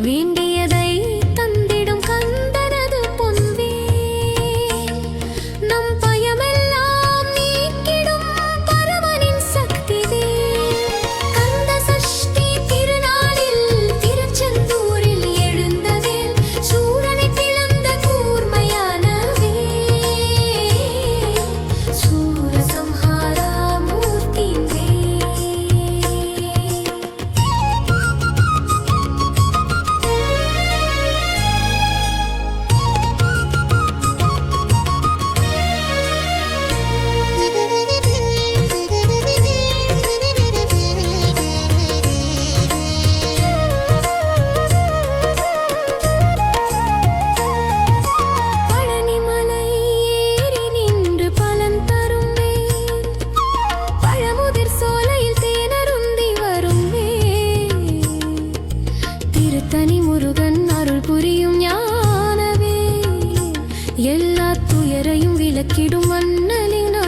വീണ്ടും முருகன் அருள் புரியும் ஞானவே எல்லா துயரையும் விளக்கிடும் மன்னலினான்